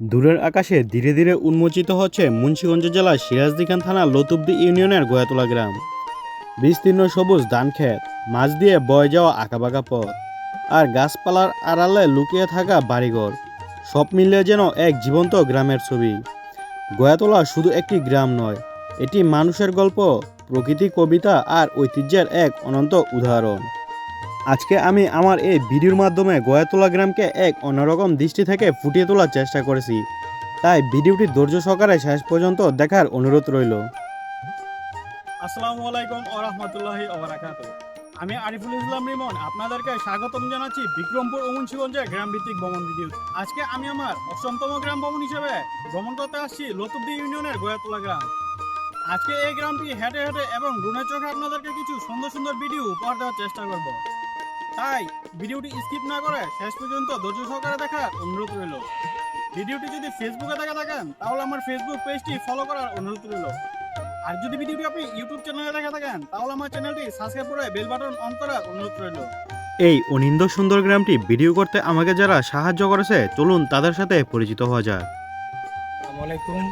দূরের আকাশে ধীরে ধীরে উন্মোচিত হচ্ছে মুন্সিগঞ্জ জেলার সিরাজদিখান থানা লতুবদি ইউনিয়নের গোয়াতলা গ্রাম। বিস্তীর্ণ সবুজ ধান ক্ষেত, মাছ দিয়ে বয়ে যাওয়া আঁকাবাঁকা পথ আর গাছপালার আড়ালে লুকিয়ে থাকা বাড়িঘর, সব মিলিয়ে যেন এক জীবন্ত গ্রামের ছবি। গয়াতলা শুধু একটি গ্রাম নয়, এটি মানুষের গল্প, প্রকৃতি কবিতা আর ঐতিহ্যের এক অনন্ত উদাহরণ। আজকে আমি আমার এই ভিডিওর মাধ্যমে গয়াতলা গ্রামকে এক অন্যরকম দৃষ্টি থেকে ফুটিয়ে তোলার চেষ্টা করেছি। তাই ভিডিওটি ধৈর্য সহকারে শেষ পর্যন্ত দেখার অনুরোধ রইল। আসসালামু আলাইকুম ও রহমতুল্লাহি আমি আরিফুল ইসলাম রিমন, আপনাদেরকে স্বাগতম জানাচ্ছি বিক্রমপুর ও গ্রাম ভিত্তিক ভ্রমণ ভিডিও। আজকে আমি আমার অষ্টমতম গ্রাম ভ্রমণ হিসেবে ভ্রমণ করতে আসছি লতুবদি ইউনিয়নের গোয়াতলা গ্রাম। আজকে এই গ্রামটি হেঁটে হেঁটে এবং ড্রোনের চোখে আপনাদেরকে কিছু সুন্দর সুন্দর ভিডিও উপহার দেওয়ার চেষ্টা করব। তাই ভিডিওটি স্কিপ না করে শেষ পর্যন্ত ধৈর্য সহকারে দেখার অনুরোধ রইল। ভিডিওটি যদি ফেসবুকে দেখা থাকেন তাহলে আমার ফেসবুক পেজটি ফলো করার অনুরোধ রইল। আর যদি ভিডিওটি আপনি ইউটিউব চ্যানেলে দেখা থাকেন তাহলে আমার চ্যানেলটি সাবস্ক্রাইব করে বেল বাটন অন করার অনুরোধ রইল। এই অনিন্দ সুন্দর গ্রামটি ভিডিও করতে আমাকে যারা সাহায্য করেছে চলুন তাদের সাথে পরিচিত হওয়া যাক। আসসালামু আলাইকুম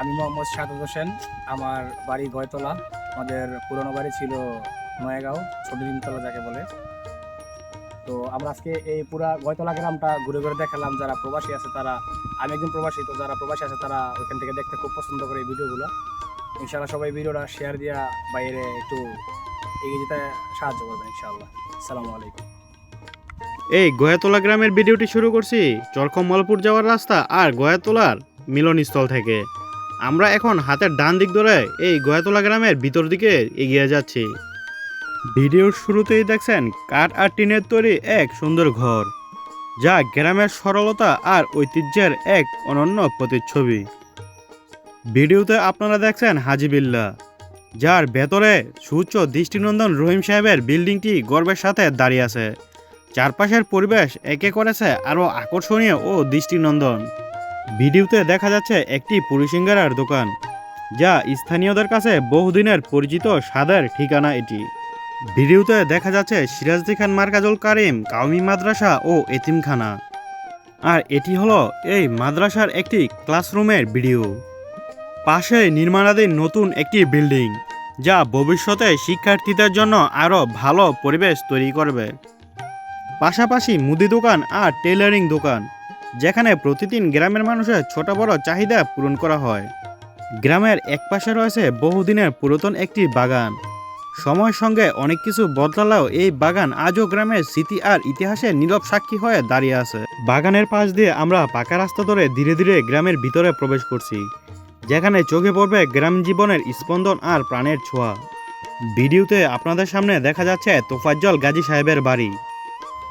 আমি মোহাম্মদ সাদত হোসেন আমার বাড়ি গয়তলা। আমাদের পুরনো বাড়ি ছিল নয়াগাঁও ছোট নিমতলা যাকে বলে। তো আমরা আজকে এই পুরা গয়তলা গ্রামটা ঘুরে ঘুরে দেখালাম, যারা প্রবাসী আছে তারা, আমি একজন প্রবাসী, তো যারা প্রবাসী আছে তারা ওইখান থেকে দেখতে খুব পছন্দ করে এই ভিডিওগুলো। ইনশাআল্লাহ সবাই ভিডিওটা শেয়ার দিয়া বাইরে একটু এগিয়ে যেতে সাহায্য করবেন ইনশাআল্লাহ। আসসালামু আলাইকুম। এই গয়াতলা গ্রামের ভিডিওটি শুরু করছি চরকমলপুর যাওয়ার রাস্তা আর গয়াতলার মিলনস্থল থেকে। আমরা এখন হাতের ডান দিক ধরে এই গয়াতলা গ্রামের ভিতর দিকে এগিয়ে যাচ্ছি। ভিডিওর শুরুতেই দেখছেন কাঠ আর টিনের তৈরি এক সুন্দর ঘর, যা গ্রামের সরলতা আর ঐতিহ্যের এক অনন্য প্রতিচ্ছবি। ভিডিওতে আপনারা দেখছেন হাজিবিল্লা যার ভেতরে সুউচ্চ দৃষ্টিনন্দন রহিম সাহেবের বিল্ডিংটি গর্বের সাথে দাঁড়িয়ে আছে। চারপাশের পরিবেশ একে করেছে আরও আকর্ষণীয় ও দৃষ্টিনন্দন। ভিডিওতে দেখা যাচ্ছে একটি পুরুষিঙ্গারার দোকান, যা স্থানীয়দের কাছে বহুদিনের পরিচিত স্বাদের ঠিকানা এটি। ভিডিওতে দেখা যাচ্ছে সিরাজদি খান, মার্কাজুল কারিম কাউমি মাদ্রাসা ও এতিমখানা। আর এটি হলো এই মাদ্রাসার একটি ক্লাসরুমের ভিডিও। পাশে নির্মাণাধীন নতুন একটি বিল্ডিং, যা ভবিষ্যতে শিক্ষার্থীদের জন্য আরও ভালো পরিবেশ তৈরি করবে। পাশাপাশি মুদি দোকান আর টেলারিং দোকান, যেখানে প্রতিদিন গ্রামের মানুষের ছোট বড় চাহিদা পূরণ করা হয়। গ্রামের একপাশে রয়েছে বহুদিনের পুরাতন একটি বাগান সময়ের সঙ্গে অনেক কিছু বদলালেও এই বাগান আজও গ্রামের স্মৃতি আর ইতিহাসের নীরব সাক্ষী হয়ে দাঁড়িয়ে আছে। বাগানের পাশ দিয়ে আমরা পাকা রাস্তা ধরে ধীরে ধীরে গ্রামের ভিতরে প্রবেশ করছি, যেখানে চোখে পড়বে গ্রাম জীবনের স্পন্দন আর প্রাণের ছোঁয়া। ভিডিওতে আপনাদের সামনে দেখা যাচ্ছে তোফাজ্জল গাজী সাহেবের বাড়ি।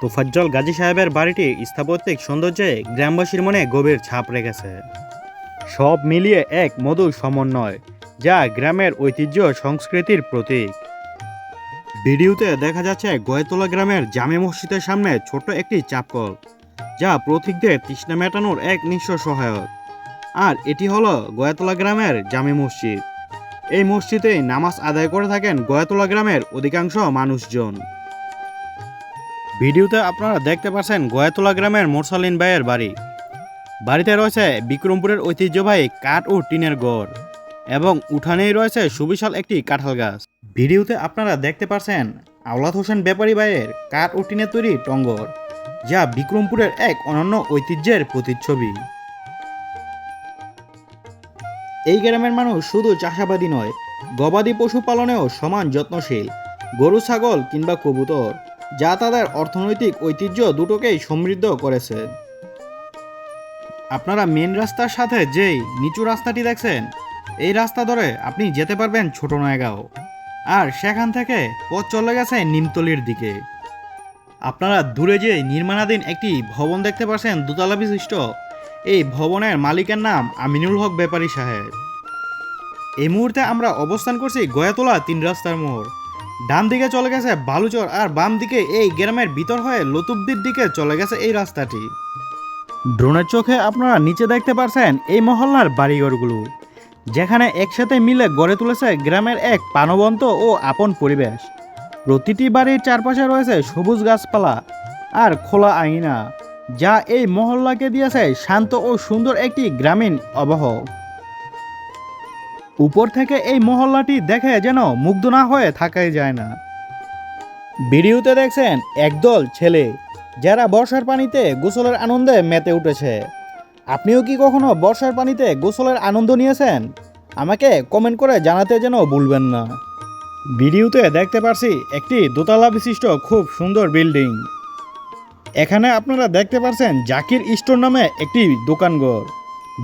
তোফাজ্জল গাজী সাহেবের বাড়িটি স্থাপত্যিক সৌন্দর্যে গ্রামবাসীর মনে গভীর ছাপ রেখেছে। সব মিলিয়ে এক মধুর সমন্বয়, যা গ্রামের ঐতিহ্য সংস্কৃতির প্রতীক। ভিডিওতে দেখা যাচ্ছে গয়তলা গ্রামের জামে মসজিদের সামনে ছোট্ট একটি চাপকল, যা প্রতীকদের তৃষ্ণা মেটানোর এক নিঃস্ব সহায়ক। আর এটি হলো গয়াতলা গ্রামের জামে মসজিদ। এই মসজিদে নামাজ আদায় করে থাকেন গয়াতলা গ্রামের অধিকাংশ মানুষজন। ভিডিওতে আপনারা দেখতে পাচ্ছেন গয়াতলা গ্রামের মোরসালিন ভাইয়ের বাড়ি। বাড়িতে রয়েছে বিক্রমপুরের ঐতিহ্যবাহী কাঠ ও টিনের গড়, এবং উঠানেই রয়েছে সুবিশাল একটি কাঁঠাল গাছ। ভিডিওতে আপনারা দেখতে পাচ্ছেন আওলাদ হোসেন ব্যাপারী ভাইয়ের কাঠ ও টিনের তৈরি টঙ্গর, যা বিক্রমপুরের এক অনন্য ঐতিহ্যের প্রতিচ্ছবি। এই গ্রামের মানুষ শুধু চাষাবাদী নয়, গবাদি পশু পালনেও সমান যত্নশীল, গরু, ছাগল কিংবা কবুতর, যা তাদের অর্থনৈতিক ঐতিহ্য দুটোকেই সমৃদ্ধ করেছে। আপনারা মেন রাস্তার সাথে যেই নিচু রাস্তাটি দেখছেন, এই রাস্তা ধরে আপনি যেতে পারবেন ছোট নয়গাঁও। আর সেখান থেকে পথ চলে গেছে নিমতলির দিকে। আপনারা দূরে যে নির্মাণাধীন একটি ভবন দেখতে পাচ্ছেন দোতলা বিশিষ্ট। এই ভবনের মালিকের নাম আমিনুল হক ব্যাপারী সাহেব। এই মুহূর্তে আমরা অবস্থান করছি গয়াতলা তিন রাস্তার মোড়। ডান দিকে চলে গেছে বালুচর আর বাম দিকে এই গ্রামের ভিতর হয়ে লতুবদির দিকে চলে গেছে এই রাস্তাটি। ড্রোনের চোখে আপনারা নিচে দেখতে পারছেন এই মহল্লার বাড়িঘরগুলো। যেখানে একসাথে মিলে গড়ে তুলেছে গ্রামের এক প্রাণবন্ত ও আপন পরিবেশ। প্রতিটি বাড়ির চারপাশে রয়েছে সবুজ গাছপালা আর খোলা আঙিনা, যা এই মহল্লাকে দিয়েছে শান্ত ও সুন্দর একটি গ্রামীণ আবহ উপর থেকে এই মহল্লাটি দেখে যেন মুগ্ধ না হয়ে থাকাই যায় না। ভিডিওতে দেখছেন একদল ছেলে, যারা বর্ষার পানিতে গোসলের আনন্দে মেতে উঠেছে। আপনিও কি কখনো বর্ষার পানিতে গোসলের আনন্দ নিয়েছেন? আমাকে কমেন্ট করে জানাতে যেন ভুলবেন না। ভিডিওতে দেখতে পারছি একটি দোতলা বিশিষ্ট খুব সুন্দর বিল্ডিং। এখানে আপনারা দেখতে পাচ্ছেন জাকির স্টোর নামে একটি দোকানঘর।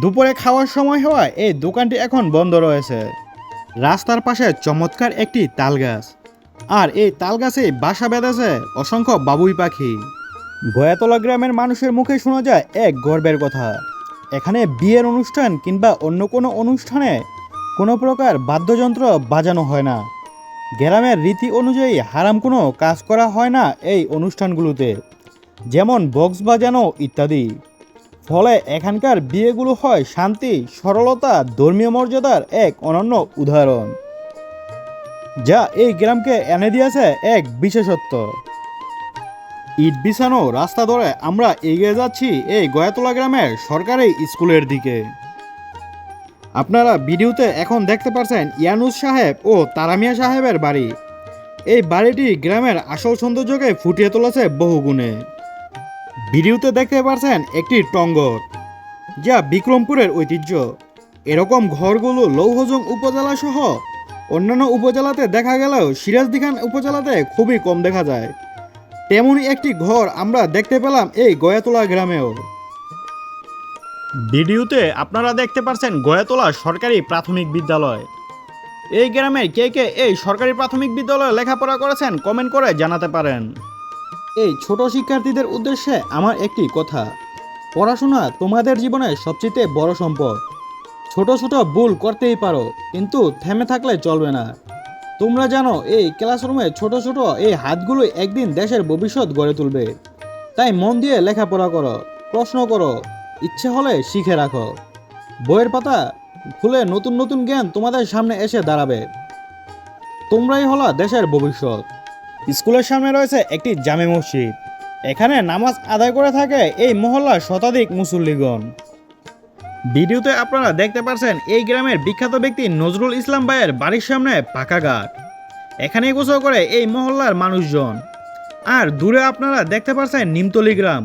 দুপুরে খাওয়ার সময় হওয়ায় এই দোকানটি এখন বন্ধ রয়েছে। রাস্তার পাশে চমৎকার একটি তাল গাছ আর এই তাল গাছে বাসা বেঁধেছে অসংখ্য বাবুই পাখি। গয়াতলা গ্রামের মানুষের মুখে শোনা যায় এক গর্বের কথা। এখানে বিয়ের অনুষ্ঠান কিংবা অন্য কোনো অনুষ্ঠানে কোনো প্রকার বাদ্যযন্ত্র বাজানো হয় না। গ্রামের রীতি অনুযায়ী হারাম কোনো কাজ করা হয় না এই অনুষ্ঠানগুলোতে, যেমন বক্স বাজানো ইত্যাদি। ফলে এখানকার বিয়েগুলো হয় শান্তি, সরলতা, ধর্মীয় মর্যাদার এক অনন্য উদাহরণ, যা এই গ্রামকে এনে দিয়েছে এক বিশেষত্ব। ইট বিছানো রাস্তা ধরে আমরা এগিয়ে যাচ্ছি এই গয়াতলা গ্রামের সরকারি স্কুলের দিকে। আপনারা ভিডিওতে এখন দেখতে পাচ্ছেন ইয়ানুস সাহেব ও তারামিয়া সাহেবের বাড়ি। এই বাড়িটি গ্রামের আসল সৌন্দর্যকে ফুটিয়ে তুলেছে বহুগুণে। ভিডিওতে দেখতে পাচ্ছেন একটি টঙ্গর, যা বিক্রমপুরের ঐতিহ্য। এরকম ঘরগুলো লৌহজং উপজেলা সহ অন্যান্য উপজেলাতে দেখা গেলেও সিরাজদিখান উপজেলাতে খুবই কম দেখা যায়। তেমনই একটি ঘর আমরা দেখতে পেলাম এই গয়াতলা গ্রামেও। ভিডিওতে আপনারা দেখতে পাচ্ছেন গয়াতলা সরকারি প্রাথমিক বিদ্যালয়। এই গ্রামের কে কে এই সরকারি প্রাথমিক বিদ্যালয়ে লেখাপড়া করেছেন কমেন্ট করে জানাতে পারেন। এই ছোট শিক্ষার্থীদের উদ্দেশ্যে আমার একটি কথা পড়াশোনা তোমাদের জীবনের সবচেয়ে বড় সম্পদ। ছোট ছোট ভুল করতেই পারো কিন্তু থেমে থাকলে চলবে না। তোমরা জানো, এই ক্লাসরুমে ছোট ছোট এই হাতগুলো একদিন দেশের ভবিষ্যৎ গড়ে তুলবে। তাই মন দিয়ে লেখাপড়া করো, প্রশ্ন করো, ইচ্ছে হলে শিখে রাখো। বইয়ের পাতা খুলে নতুন নতুন জ্ঞান তোমাদের সামনে এসে দাঁড়াবে। তোমরাই হলো দেশের ভবিষ্যৎ। স্কুলের সামনে রয়েছে একটি জামে মসজিদ। এখানে নামাজ আদায় করে থাকে এই মহল্লার শতাধিক মুসল্লিগণ। ভিডিওতে আপনারা দেখতে পাচ্ছেন এই গ্রামের বিখ্যাত ব্যক্তি নজরুল ইসলাম ভাইয়ের বাড়ির সামনে পাকা ঘাট। এখানেই গোসল করে এই মহল্লার মানুষজন। আর দূরে আপনারা দেখতে পাচ্ছেন নিমতলি গ্রাম।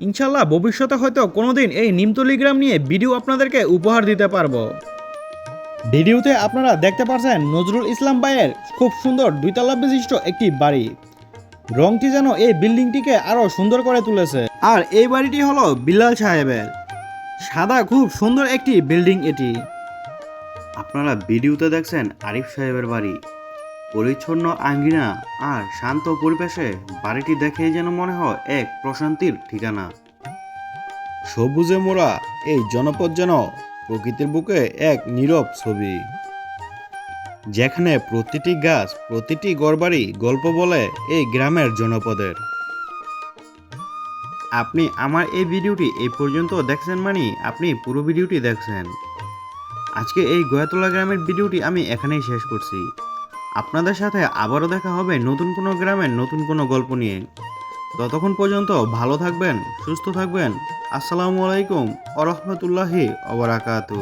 ইনশাল্লাহ ভবিষ্যতে হয়তো কোনোদিন এই নিমতলি গ্রাম নিয়ে ভিডিও আপনাদেরকে উপহার দিতে পারব। ভিডিওতে আপনারা দেখতে পাচ্ছেন নজরুল ইসলাম ভাইয়ের খুব সুন্দর দুইতলা বিশিষ্ট একটি বাড়ি। রংটি যেন এই বিল্ডিংটিকে আরও সুন্দর করে তুলেছে। আর এই বাড়িটি হলো বিল্লাল সাহেবের। সাদা, খুব সুন্দর একটি বিল্ডিং এটি। আপনারা ভিডিওতে দেখছেন আরিফ সাহেবের বাড়ি। পরিচ্ছন্ন আঙ্গিনা আর শান্ত পরিবেশে বাড়িটি দেখেই যেন মনে হয় এক প্রশান্তির ঠিকানা। সবুজে মোড়া এই জনপদ যেন প্রকৃতির বুকে এক নীরব ছবি। যেখানে প্রতিটি গাছ, প্রতিটি গড়বাড়ি গল্প বলে এই গ্রামের জনপদের। আপনি আমার এই ভিডিওটি এই পর্যন্ত দেখছেন মানে আপনি পুরো ভিডিওটি দেখছেন। আজকে এই গয়াতলা গ্রামের ভিডিওটি আমি এখানেই শেষ করছি। আপনাদের সাথে আবারও দেখা হবে নতুন কোনো গ্রামের নতুন কোনো গল্প নিয়ে। ততক্ষণ পর্যন্ত ভালো থাকবেন, সুস্থ থাকবেন। আসসালামু আলাইকুম আরহামতুল্লাহি ওবরাকাতু